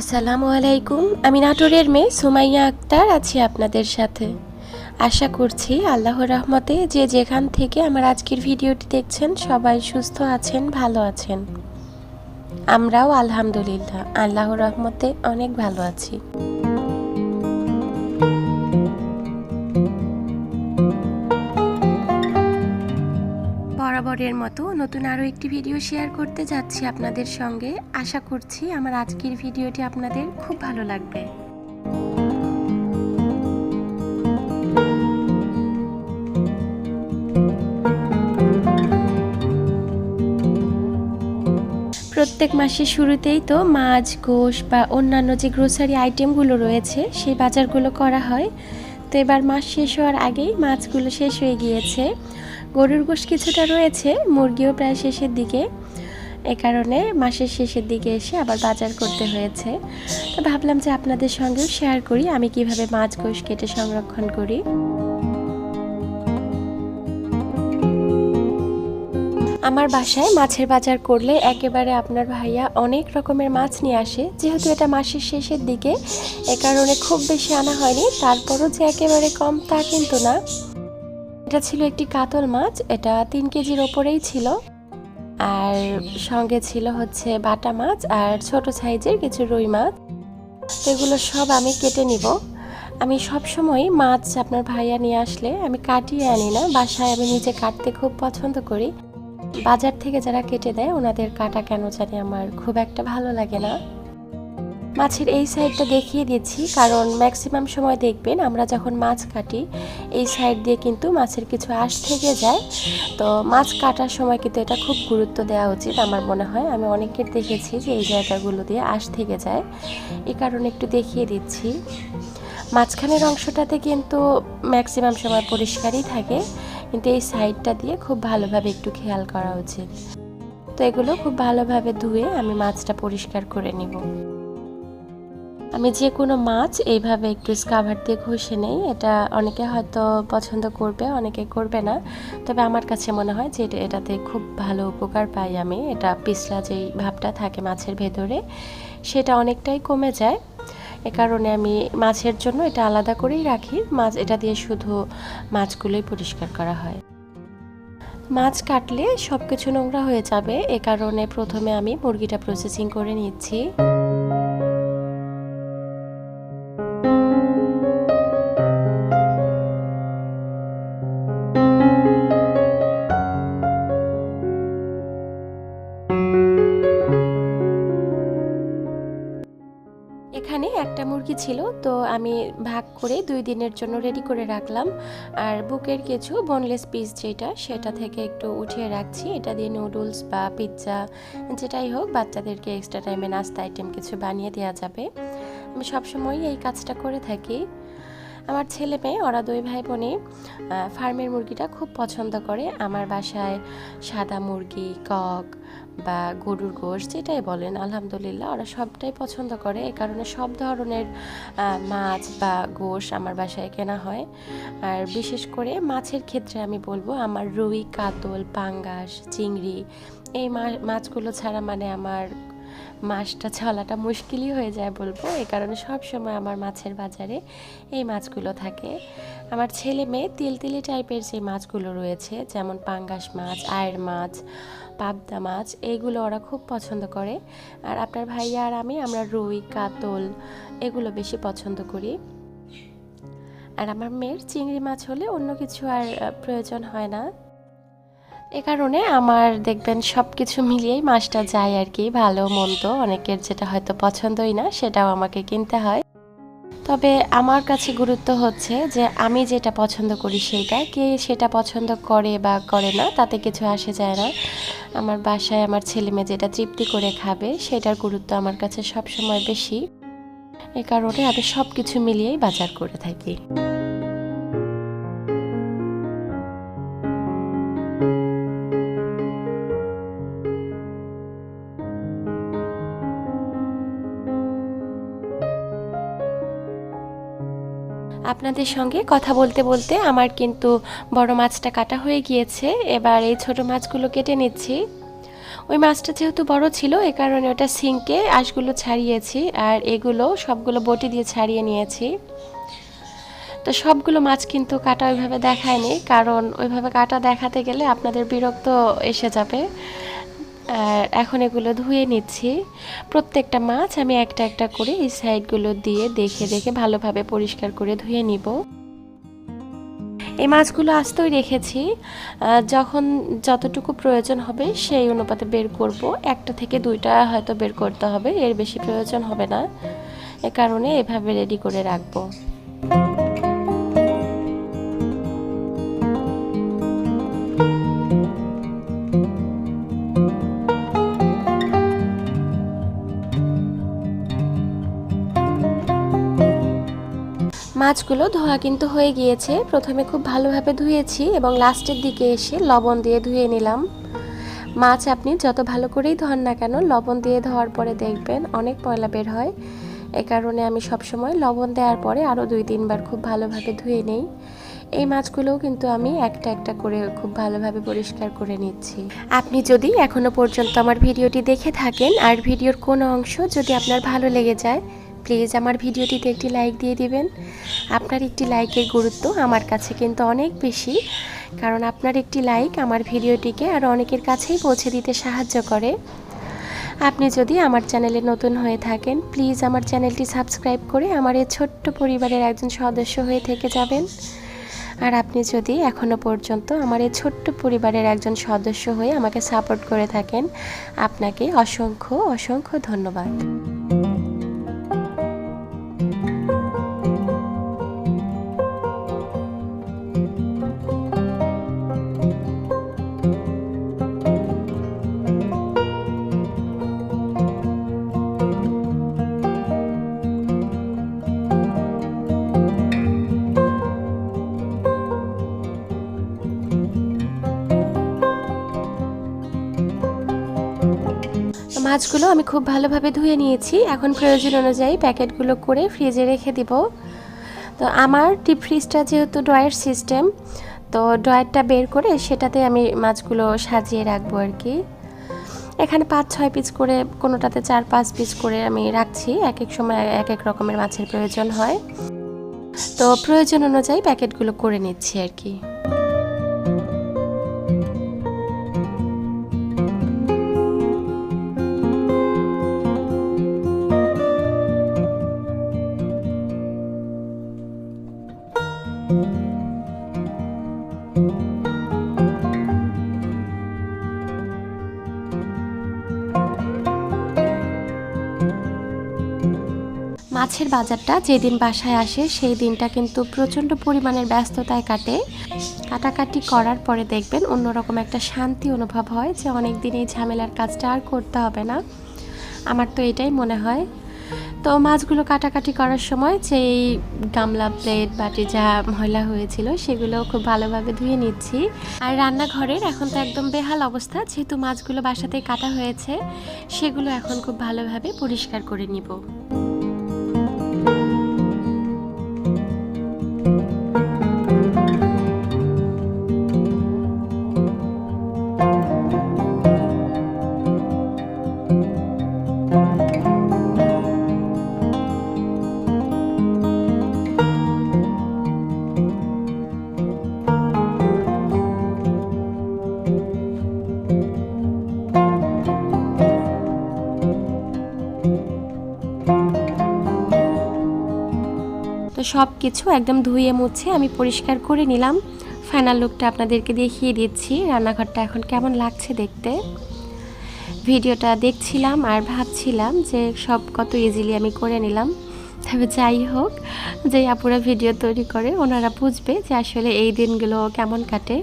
আসসালামু আলাইকুম, আমি নাটোরের মেয়ে সুমাইয়া আক্তার আছি আপনাদের সাথে। আশা করছি আল্লাহর রহমতে যে যেখান থেকে আমার আজকের ভিডিওটি দেখছেন সবাই সুস্থ আছেন, ভালো আছেন। আমরাও আলহামদুলিল্লাহ, আল্লাহর রহমতে অনেক ভালো আছি। বরাবরের মতো নতুন আরও একটি ভিডিও শেয়ার করতে যাচ্ছি আপনাদের সঙ্গে। আশা করছি আমার আজকের ভিডিওটি আপনাদের খুব ভালো লাগবে। প্রত্যেক মাসের শুরুতেই তো মাছ, গোশ বা অন্যান্য যে গ্রোসারি আইটেমগুলো রয়েছে, সেই বাজারগুলো করা হয়। তো এবার মাস শেষ হওয়ার আগেই মাছগুলো শেষ হয়ে গিয়েছে। গরুর গোশ কিছুটা রয়েছে, মুরগিও প্রায় শেষের দিকে। এ কারণে মাসের শেষের দিকে এসে আবার বাজার করতে হয়েছে। তো ভাবলাম যে আপনাদের সঙ্গেও শেয়ার করি, আমি কীভাবে মাছ গোশ কেটে সংরক্ষণ করি। আমার বাসায় মাছের বাজার করলে একেবারে আপনার ভাইয়া অনেক রকমের মাছ নিয়ে আসে, যেহেতু এটা মাসের শেষের দিকে, এ কারণে খুব বেশি আনা হয়নি, তারপরও যে একেবারে কম তা কিন্তু না। এটা ছিল একটি কাতল মাছ, এটা তিন কেজির ওপরেই ছিল। আর সঙ্গে ছিল হচ্ছে বাটা মাছ আর ছোট সাইজের কিছু রুই মাছ। এগুলো সব আমি কেটে নিব। আমি সব সময় মাছ আপনার ভাইয়া নিয়ে আসলে আমি কাটিয়ে আনি না, বাসায় আমি নিজে কাটতে খুব পছন্দ করি। বাজার থেকে যারা কেটে দেয়, ওনাদের কাটা কেন জানি আমার খুব একটা ভালো লাগে না। মাছের এই সাইডটা দেখিয়ে দিচ্ছি, কারণ ম্যাক্সিমাম সময় দেখবেন আমরা যখন মাছ কাটি, এই সাইড দিয়ে কিন্তু মাছের কিছু আশ থেকে যায়। তো মাছ কাটার সময় কিন্তু এটা খুব গুরুত্ব দেওয়া উচিত আমার মনে হয়। আমি অনেকের দেখেছি যে এই জায়গাগুলো দিয়ে আশ থেকে যায়। এই কারণে একটু দেখিয়ে দিচ্ছি। মাঝখানের অংশটাতে কিন্তু ম্যাক্সিমাম সময় পরিষ্কারই থাকে, কিন্তু এই সাইডটা দিয়ে খুব ভালোভাবে একটু খেয়াল করা উচিত। তো এগুলো খুব ভালোভাবে ধুয়ে আমি মাছটা পরিষ্কার করে নিব। আমি যে কোনো মাছ এইভাবে একটু স্কাভার দিয়ে ঘষে নেই। এটা অনেকে হয়তো পছন্দ করবে, অনেকে করবে না। তবে আমার কাছে মনে হয় যে এটা- এটাতে খুব ভালো উপকার পাই আমি। এটা পিছলা যেই ভাবটা থাকে মাছের ভেতরে, সেটা অনেকটাই কমে যায়। এ কারণে আমি মাছের জন্য এটা আলাদা করেই রাখি। মাছ, এটা দিয়ে শুধু মাছগুলোই পরিষ্কার করা হয়। মাছ কাটলে সব কিছু নোংরা হয়ে যাবে। এ কারণে প্রথমে আমি মুরগিটা প্রসেসিং করে নিচ্ছি। এখানে একটা মুরগি ছিল, তো আমি ভাগ করে দুই দিনের জন্য রেডি করে রাখলাম। আর বুকের কিছু বোনলেস পিস যেটা, সেটা থেকে একটু উঠিয়ে রাখছি। এটা দিয়ে নুডলস বা পিৎজা যেটাই হোক, বাচ্চাদেরকে এক্সট্রা টাইমে নাস্তা আইটেম কিছু বানিয়ে দেওয়া যাবে। আমি সবসময় এই কাজটা করে থাকি। আমার ছেলে মেয়ে, ওরা দুই ভাই বোনে ফার্মের মুরগিটা খুব পছন্দ করে। আমার বাসায় সাদা মুরগি, কক বা গরুর গোশ যেটাই বলেন, আলহামদুলিল্লাহ ওরা সবটাই পছন্দ করে। এই কারণে সব ধরনের মাছ বা গোশ আমার বাসায় কেনা হয়। আর বিশেষ করে মাছের ক্ষেত্রে আমি বলব, আমার রুই, কাতল, পাঙ্গাস, চিংড়ি, এই মাছগুলো ছাড়া মানে আমার মাছটা চলাটা মুশকিলই হয়ে যায় বলব। এই কারণে সব সময় আমার মাছের বাজারে এই মাছগুলো থাকে। আমার ছেলে মেয়ে তিলতিলি টাইপের যে মাছগুলো রয়েছে, যেমন পাঙ্গাস মাছ, আয়ের মাছ পাবদা মাছ এইগুলো ওরা খুব পছন্দ করে। আর আপনার ভাইয়া আর আমি, আমরা রুই, কাতল, এগুলো বেশি পছন্দ করি। আর আমার মেয়ের চিংড়ি মাছ হলে অন্য কিছু আর প্রয়োজন হয় না। এ কারণে আমার, দেখবেন সব কিছু মিলিয়েই মাছটা যায় আর কি, ভালো, মন্দ, অনেকের যেটা হয়তো পছন্দই না, সেটাও আমাকে কিনতে হয়। তবে আমার কাছে গুরুত্ব হচ্ছে যে আমি যেটা পছন্দ করি সেইটা কে সেটা পছন্দ করে বা করে না, তাতে কিছু আসে যায় না। আমার বাসায় আমার ছেলে মেয়ে যেটা তৃপ্তি করে খাবে, সেটার গুরুত্ব আমার কাছে সবসময় বেশি। এ কারণে আমি সব কিছু মিলিয়েই বাজার করে থাকি। আপনাদের সঙ্গে কথা বলতে বলতে আমার কিন্তু বড় মাছটা কাটা হয়ে গিয়েছে। এবার এই ছোট মাছগুলো কেটে নিচ্ছি। ওই মাছটা যেহেতু বড় ছিল, এ কারণে ওটা সিঙ্কে আঁশগুলো ছাড়িয়েছি আর এগুলো সবগুলো বটি দিয়ে ছাড়িয়ে নিয়েছি। তো সবগুলো মাছ কিন্তু কাটা ওইভাবে দেখায়নি, কারণ ওইভাবে কাটা দেখাতে গেলে আপনাদের বিরক্ত এসে যাবে। আর এখন এগুলো ধুয়ে নিচ্ছি। প্রত্যেকটা মাছ আমি একটা একটা করে এই সাইডগুলো দিয়ে দেখে দেখে ভালোভাবে পরিষ্কার করে ধুয়ে নিব। এই মাছগুলো আস্তেই রেখেছি। যখন যতটুকু প্রয়োজন হবে সেই অনুপাতে বের করব। একটা থেকে দুইটা হয়তো বের করতে হবে, এর বেশি প্রয়োজন হবে না। এ কারণে এভাবে রেডি করে রাখব। মাছগুলো ধোয়া কিন্তু হয়ে গিয়েছে। প্রথমে খুব ভালোভাবে ধুয়েছি এবং লাস্টের দিকে এসে লবণ দিয়ে ধুয়ে নিলাম। মাছ আপনি যত ভালো করেই ধোয়ান না কেন, লবণ দিয়ে ধোয়ার পরে দেখবেন অনেক ময়লা বের হয়। এ কারণে আমি সবসময় লবণ দেওয়ার পরে আরও দুই তিনবার খুব ভালোভাবে ধুয়ে নেই। এই মাছগুলোও কিন্তু আমি একটা একটা করে খুব ভালোভাবে পরিষ্কার করে নিচ্ছি। আপনি যদি এখনও পর্যন্ত আমার ভিডিওটি দেখে থাকেন, আর ভিডিওর কোনো অংশ যদি আপনার ভালো লেগে যায় প্লিজ আমার ভিডিওটিতে একটি লাইক দিয়ে দিবেন। আপনার একটি লাইকের গুরুত্ব আমার কাছে কিন্তু অনেক বেশি, কারণ আপনার একটি লাইক আমার ভিডিওটিকে আর অনেকের কাছেই পৌঁছে দিতে সাহায্য করে। আপনি যদি আমার চ্যানেলে নতুন হয়ে থাকেন, প্লিজ আমার চ্যানেলটি সাবস্ক্রাইব করে আমার এই ছোট্ট পরিবারের একজন সদস্য হয়ে থেকে যাবেন। আর আপনি যদি এখনও পর্যন্ত আমার এই ছোট্ট পরিবারের একজন সদস্য হয়ে আমাকে সাপোর্ট করে থাকেন, আপনাকে অসংখ্য অসংখ্য ধন্যবাদ। মাছগুলো আমি খুব ভালোভাবে ধুয়ে নিয়েছি। এখন প্রয়োজন অনুযায়ী প্যাকেটগুলো করে ফ্রিজে রেখে দিব। তো আমার ডিপ ফ্রিজটা যেহেতু ড্রয়ার সিস্টেম, তো ড্রয়ারটা বের করে সেটাতে আমি মাছগুলো সাজিয়ে রাখব আর কি। এখানে পাঁচ, ছয় পিস করে, কোনোটাতে চার, পাঁচ পিস করে আমি রাখছি। এক এক সময় এক এক রকমের মাছের প্রয়োজন হয়। তো প্রয়োজন অনুযায়ী প্যাকেটগুলো করে নিচ্ছি আর কি। মাছের বাজারটা যেদিন বাসায় আসে, সেই দিনটা কিন্তু প্রচণ্ড পরিমাণের ব্যস্ততায় কাটে। কাটাকাটি করার পরে দেখবেন অন্যরকম একটা শান্তি অনুভব হয় যে অনেক দিন এই ঝামেলার কাজটা আর করতে হবে না। আমার তো এটাই মনে হয়। তো মাছগুলো কাটাকাটি করার সময় যেই গামলা প্লেট বাটি যা ময়লা হয়েছিল সেগুলো খুব ভালোভাবে ধুয়ে নিচ্ছি। আর রান্নাঘরের এখন তো একদম বেহাল অবস্থা, যেহেতু মাছগুলো বাসাতেই কাটা হয়েছে, সেগুলো এখন খুব ভালোভাবে পরিষ্কার করে নিব। সব কিছু একদম ধুয়ে মুছে আমি পরিষ্কার করে নিলাম। ফাইনাল লুকটা আপনাদেরকে দেখিয়ে দিচ্ছি, রান্নাঘরটা এখন কেমন লাগছে দেখতে। ভিডিওটা দেখছিলাম আর ভাবছিলাম যে সব কত ইজিলি আমি করে নিলাম। তবে যাই হোক, যে আপুরা ভিডিও তৈরি করে, ওনারা বুঝবে যে আসলে এই দিনগুলো কেমন কাটে।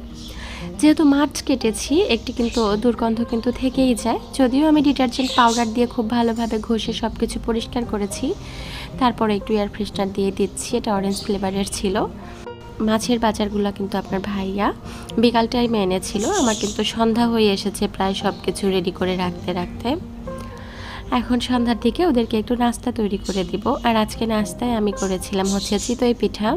যেহেতু মাছ কেটেছি, একটি কিন্তু দুর্গন্ধ কিন্তু থেকেই যায়। যদিও আমি ডিটারজেন্ট পাউডার দিয়ে খুব ভালোভাবে ঘষে সব কিছু পরিষ্কার করেছি, তারপরে একটু এয়ার ফ্রেশনার দিয়ে দিচ্ছি, এটা অরেঞ্জ ফ্লেভারের ছিল। মাছের বাজারগুলো কিন্তু আপনার ভাইয়া বিকাল টাইমে এনেছিল, আমার কিন্তু সন্ধ্যা হয়ে এসেছে প্রায় সব কিছু রেডি করে রাখতে রাখতে। এখন সন্ধ্যার দিকে ওদেরকে একটু নাস্তা তৈরি করে দিব, আর আজকে নাস্তায় আমি করেছিলাম হচ্ছে চিতই পিঠা।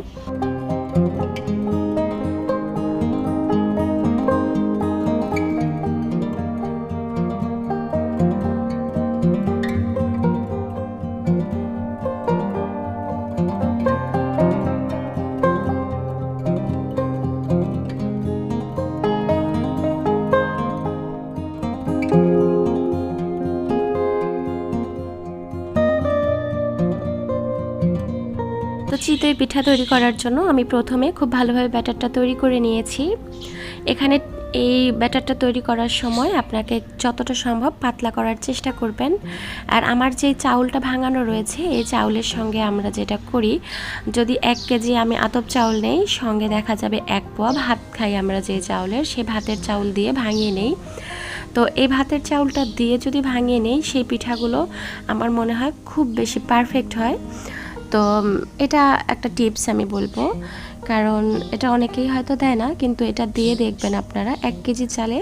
চিতই পিঠা তৈরি করার জন্য আমি প্রথমে খুব ভালোভাবে ব্যাটারটা তৈরি করে নিয়েছি। এখানে এই ব্যাটারটা তৈরি করার সময় আপনাকে যতটা সম্ভব পাতলা করার চেষ্টা করবেন। আর আমার যে চাউলটা ভাঙানো রয়েছে, এই চাউলের সঙ্গে আমরা যেটা করি, যদি এক কেজি আমি আতপ চাউল নেই, সঙ্গে দেখা যাবে এক পোয়া ভাত খাই আমরা যে চাউলের সেই ভাতের চাউল দিয়ে ভাঙিয়ে নেই। তো এই ভাতের চাউলটা দিয়ে যদি ভাঙিয়ে নেই, সেই পিঠাগুলো আমার মনে হয় খুব বেশি পারফেক্ট হয়। তো এটা একটা টিপস আমি বলব। কারণ এটা অনেকেই হয়তো দেয় না, কিন্তু এটা দিয়ে দেখবেন আপনারা। এক কেজি চালে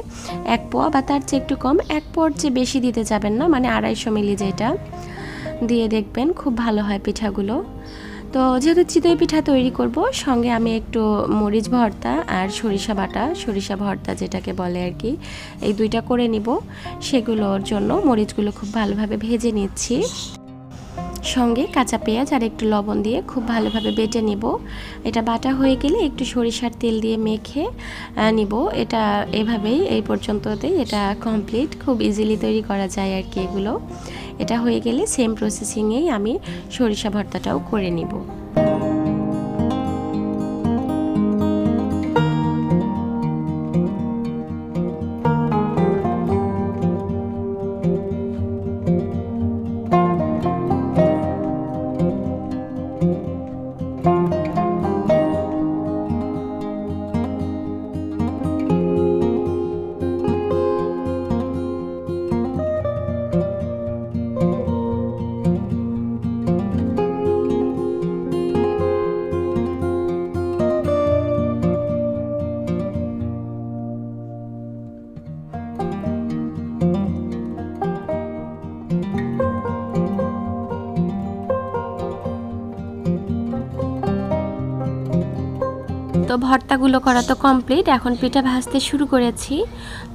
এক পোয়া বা তার চেয়ে একটু কম, এক পোয়ার চেয়ে বেশি দিতে যাবেন না মানে আড়াইশো মিলি যেটা। দিয়ে দেখবেন খুব ভালো হয় পিঠাগুলো। তো যেহেতু চিতই পিঠা তৈরি করব, সঙ্গে আমি একটু মরিচ ভর্তা আর সরিষা বাটা, সরিষা ভর্তা যেটাকে বলে আর কি, এই দুইটা করে নিব। সেগুলোর জন্য মরিচগুলো খুব ভালোভাবে ভেজে নিচ্ছি। সঙ্গে কাঁচা পেঁয়াজ আর একটু লবণ দিয়ে খুব ভালোভাবে বেটে নিব। এটা বাটা হয়ে গেলে একটু সরিষার তেল দিয়ে মেখে নিব। এটা এভাবেই এই পর্যন্ততেই এটা কমপ্লিট খুব ইজিলি তৈরি করা যায় আর কি এগুলো। এটা হয়ে গেলে সেম প্রসেসিংয়েই আমি সরিষা ভর্তাটাও করে নিব। ভর্তাগুলো করা তো কমপ্লিট এখন পিঠা ভাজতে শুরু করেছি।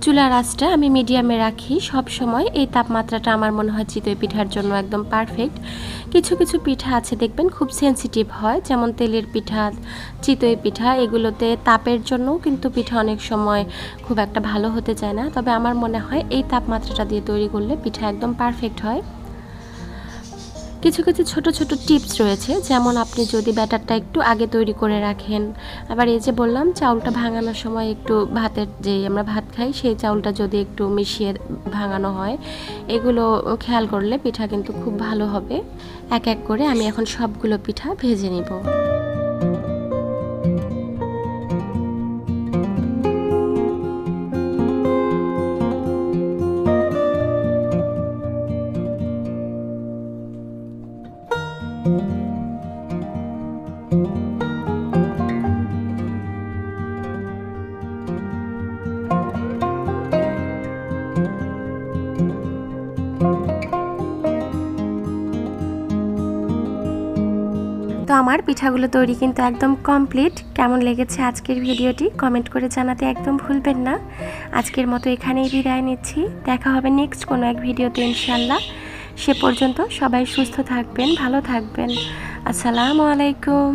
চুলার আঁচটা আমি মিডিয়ামে রাখি, সব সময়। এই তাপমাত্রাটা আমার মনে হয় চিতই পিঠার জন্য একদম পারফেক্ট কিছু কিছু পিঠা আছে দেখবেন খুব সেনসিটিভ হয়, যেমন তেলের পিঠা, চিতই পিঠা, এগুলোতে তাপের জন্যও কিন্তু পিঠা অনেক সময় খুব একটা ভালো হতে চায় না। তবে আমার মনে হয় এই তাপমাত্রাটা দিয়ে তৈরি করলে পিঠা একদম পারফেক্ট হয়। কিছু কিছু ছোট ছোট টিপস রয়েছে। যেমন আপনি যদি ব্যাটারটা একটু আগে তৈরি করে রাখেন। আবার এই যে বললাম, চাউলটা ভাঙানোর সময় একটু ভাতের যে আমরা ভাত খাই, সেই চাউলটা যদি একটু মিশিয়ে ভাঙানো হয়, এগুলো খেয়াল করলে পিঠা কিন্তু খুব ভালো হবে। এক এক করে আমি এখন সবগুলো পিঠা ভেজে নিব। তো আমার পিঠাগুলো তৈরি কিন্তু একদম কমপ্লিট কেমন লেগেছে আজকের ভিডিওটি কমেন্ট করে জানাতে একদম ভুলবেন না। আজকের মতো এখানেই বিদায় নিচ্ছি। দেখা হবে নেক্সট কোনো এক ভিডিওতে ইনশাল্লাহ সে পর্যন্ত সবাই সুস্থ থাকবেন, ভালো থাকবেন। আসসালামু আলাইকুম।